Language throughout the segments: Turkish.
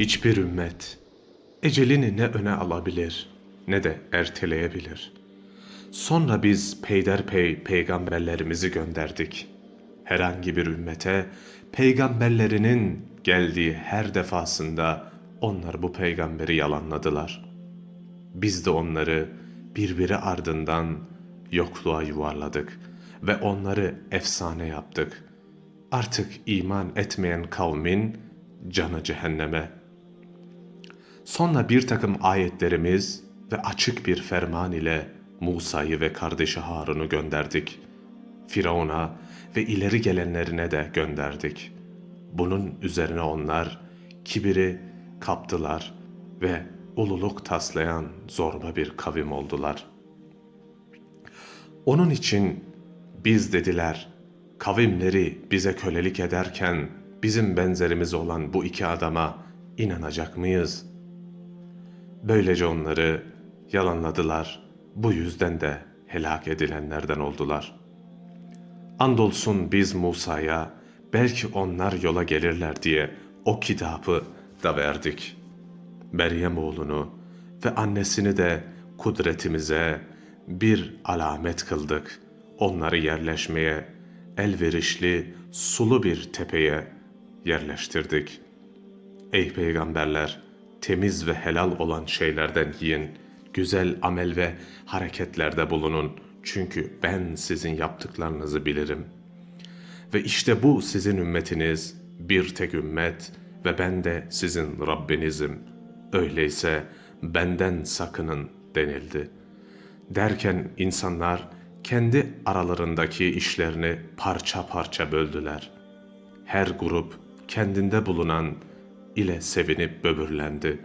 Hiçbir ümmet ecelini ne öne alabilir ne de erteleyebilir. Sonra biz peyderpey peygamberlerimizi gönderdik. Herhangi bir ümmete peygamberlerinin geldiği her defasında onlar bu peygamberi yalanladılar. Biz de onları birbiri ardından yokluğa yuvarladık ve onları efsane yaptık. Artık iman etmeyen kavmin canı cehenneme. Sonra bir takım ayetlerimiz ve açık bir ferman ile Musa'yı ve kardeşi Harun'u gönderdik. Firavun'a ve ileri gelenlerine de gönderdik. Bunun üzerine onlar kibiri kaptılar ve ululuk taslayan zorba bir kavim oldular. Onun için biz dediler, kavimleri bize kölelik ederken bizim benzerimiz olan bu iki adama inanacak mıyız? Böylece onları yalanladılar. Bu yüzden de helak edilenlerden oldular. Andolsun biz Musa'ya belki onlar yola gelirler diye o kitabı da verdik. Meryem oğlunu ve annesini de kudretimize bir alamet kıldık. Onları yerleşmeye elverişli sulu bir tepeye yerleştirdik. Ey peygamberler, temiz ve helal olan şeylerden yiyin. Güzel amel ve hareketlerde bulunun. Çünkü ben sizin yaptıklarınızı bilirim. Ve işte bu sizin ümmetiniz, bir tek ümmet ve ben de sizin Rabbinizim. Öyleyse benden sakının denildi. Derken insanlar kendi aralarındaki işlerini parça parça böldüler. Her grup kendinde bulunan ile sevinip böbürlendi.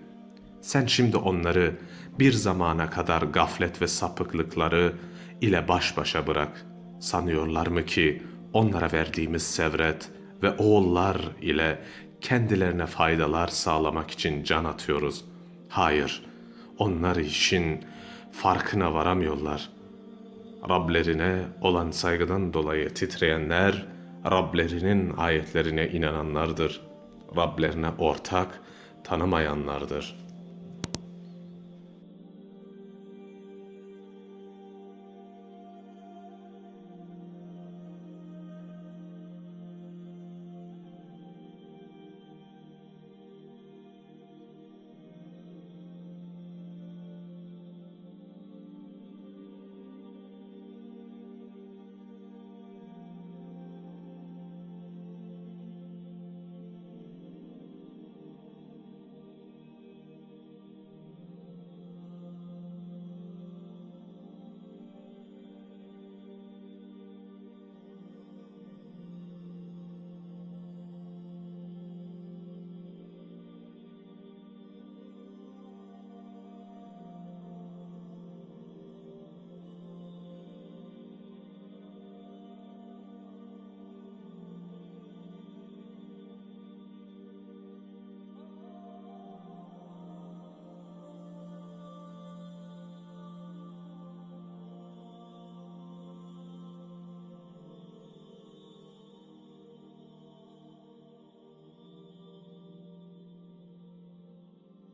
Sen şimdi onları bir zamana kadar gaflet ve sapıklıkları ile baş başa bırak. Sanıyorlar mı ki onlara verdiğimiz sevret ve oğullar ile kendilerine faydalar sağlamak için can atıyoruz. Hayır, onlar işin farkına varamıyorlar. Rablerine olan saygıdan dolayı titreyenler, Rablerinin ayetlerine inananlardır. Rablerine ortak tanımayanlardır.''